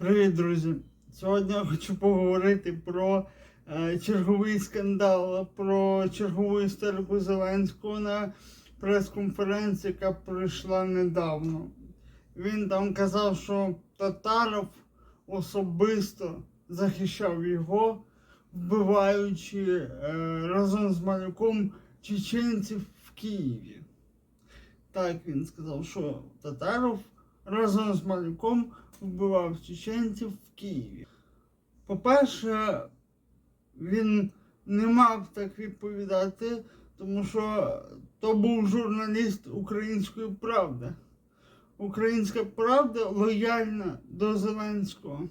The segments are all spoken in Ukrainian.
Привіт, друзі! Сьогодні я хочу поговорити про е, черговий скандал, про чергову істерику Зеленського на прес-конференції, яка пройшла недавно. Він там казав, що Татаров особисто захищав його, вбиваючи е, разом з малюком чеченців в Києві. Так він сказав, що Татаров разом з малюком вбивав чеченців в Києві. По-перше, він не мав так відповідати, тому що то був журналіст Української правди. Українська правда лояльна до Зеленського.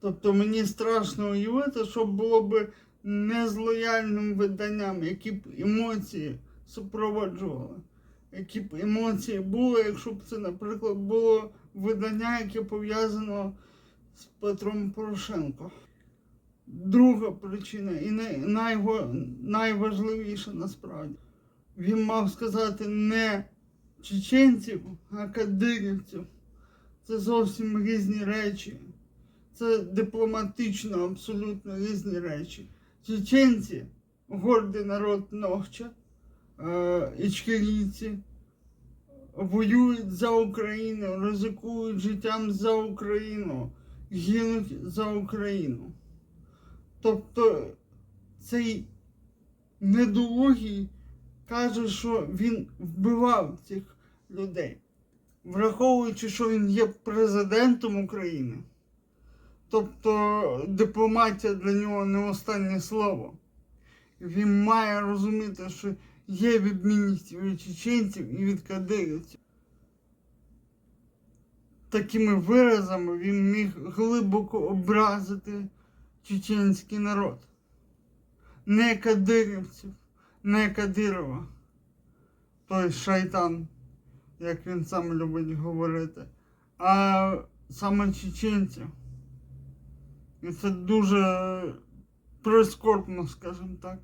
Тобто мені страшно уявити, що було б не з лояльним виданням, які б емоції супроводжували. Які б емоції були, якщо б це, наприклад, було видання, яке пов'язано з Петром Порошенко. Друга причина, і най, найважливіша насправді, він мав сказати не чеченців, а кадирівців. Це зовсім різні речі. Це дипломатично абсолютно різні речі. Чеченці гордий народ Ногча, е, ічкерійці, воюють за Україну, ризикують життям за Україну, гинуть за Україну. Тобто цей недолугий каже, що він вбивав цих людей, враховуючи, що він є президентом України. Тобто дипломатія для нього не останнє слово. Він має розуміти, що є відмінність від чеченців і від кадирівців. Такими виразами він міг глибоко образити чеченський народ. Не кадирівців, не Кадирова, той шайтан, як він сам любить говорити, а саме чеченців. І це дуже прискорбно, скажімо так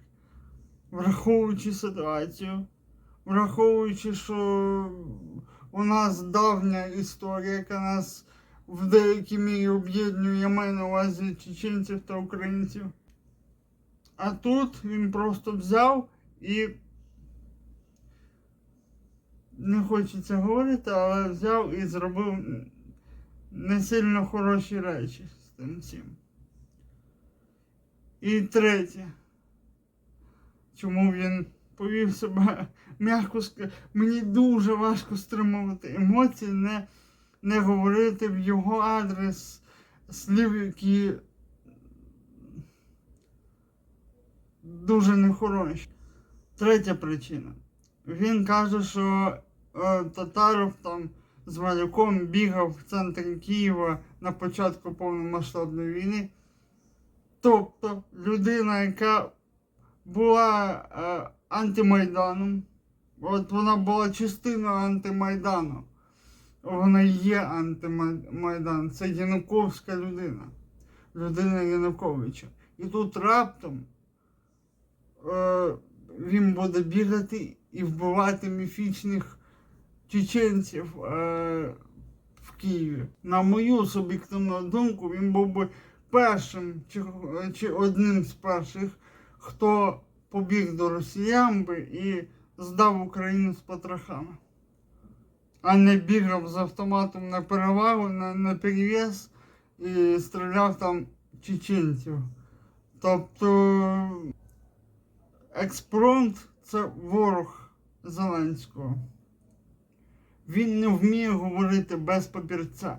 враховуючи ситуацію, враховуючи, що у нас давня історія, яка нас в деякій мірі об'єднує, я маю на увазі чеченців та українців. А тут він просто взяв і не хочеться говорити, але взяв і зробив не сильно хороші речі з тим всім. І третє чому він повів себе м'яко Мені дуже важко стримувати емоції, не, не говорити в його адрес слів, які дуже нехороші. Третя причина. Він каже, що е, Татаров там з малюком бігав в центрі Києва на початку повномасштабної війни. Тобто людина, яка була е, антимайданом. От вона була частиною антимайдану. Вона є антимайдан. Це Януковська людина. Людина Януковича. І тут раптом е, він буде бігати і вбивати міфічних чеченців е, в Києві. На мою суб'єктивну думку, він був би першим чи, чи одним з перших хто побіг до росіян би і здав Україну з потрохами, а не бігав з автоматом на перевагу, на, на перев'яз і стріляв там чеченців. Тобто експромт це ворог Зеленського. Він не вміє говорити без папірця.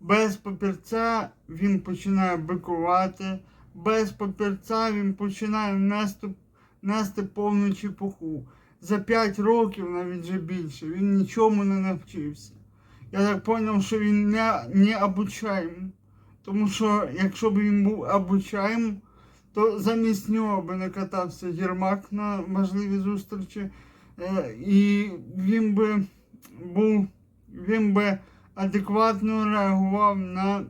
Без папірця він починає бикувати без папірця він починає нести, нести повну чепуху. За 5 років, навіть вже більше, він нічому не навчився. Я так зрозумів, що він не, не обучаєм. Тому що якщо б він був обучаєм, то замість нього би не катався Єрмак на можливі зустрічі. Е, і він би був, він би адекватно реагував на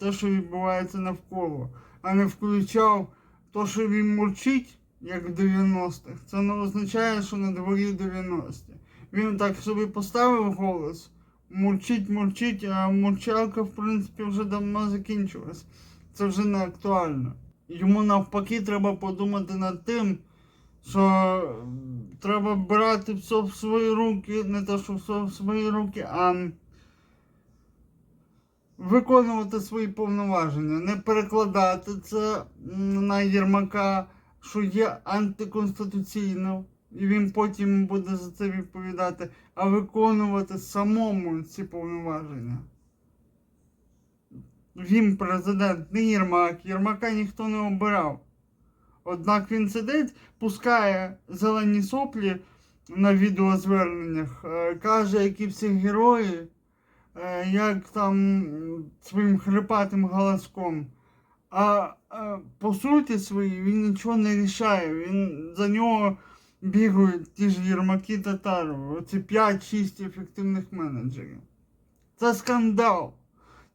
те, що відбувається навколо а не включав то, що він мурчить, як в 90-х, це не означає, що на дворі 90-ті. Він так собі поставив голос мурчить, мурчить, а мурчалка, в принципі, вже давно закінчилась. Це вже не актуально. Йому навпаки треба подумати над тим, що треба брати все в свої руки, не те, що все в свої руки, а виконувати свої повноваження, не перекладати це на Єрмака, що є антиконституційно, і він потім буде за це відповідати, а виконувати самому ці повноваження. Він президент, не Єрмак. Єрмака ніхто не обирав. Однак він сидить, пускає зелені соплі на відеозверненнях, е, каже, які всі герої, як там своїм хрипатим голоском. А е, по суті своїй він нічого не рішає. Він за нього бігають ті ж Єрмаки Татаров. Оці 5-6 ефективних менеджерів. Це скандал.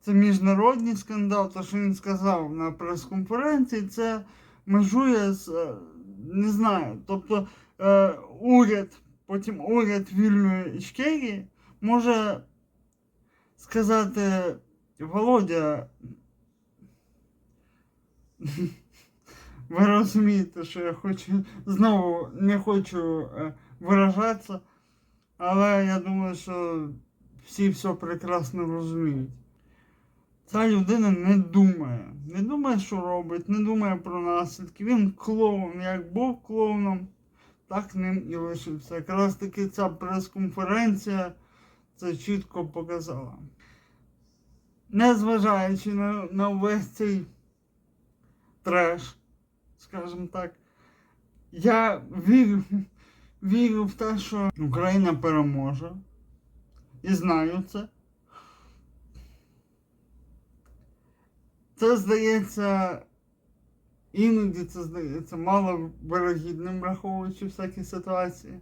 Це міжнародний скандал, то що він сказав на прес-конференції, це межує з е, не знаю. Тобто е, уряд, потім уряд вільної Ічкерії може сказати Володя. Ви розумієте, що я хочу знову не хочу е, виражатися, але я думаю, що всі все прекрасно розуміють. Ця людина не думає. Не думає, що робить, не думає про наслідки. Він клоун. Як був клоуном, так ним і лишився. Якраз таки ця прес-конференція це чітко показала. Незважаючи на, на весь цей треш, скажімо так, я вірю, вірю в те, що Україна переможе. І знаю це. Це здається, іноді це здається мало вирогідним, враховуючи всякі ситуації.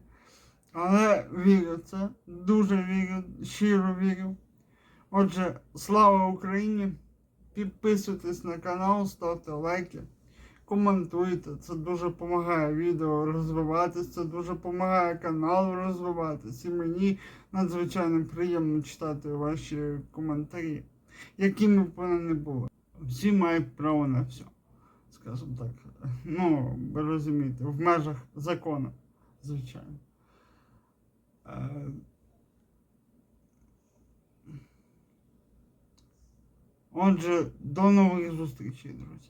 Але вірю в це, дуже вірю, щиро вірю. Отже, слава Україні! Підписуйтесь на канал, ставте лайки, коментуйте. Це дуже допомагає відео розвиватися, це дуже допомагає каналу розвиватися. І мені надзвичайно приємно читати ваші коментарі, якими б вони не були. Всі мають право на все, скажімо так. Ну, ви розумієте, в межах закону, звичайно. Отже, до нових зустрічей, друзі.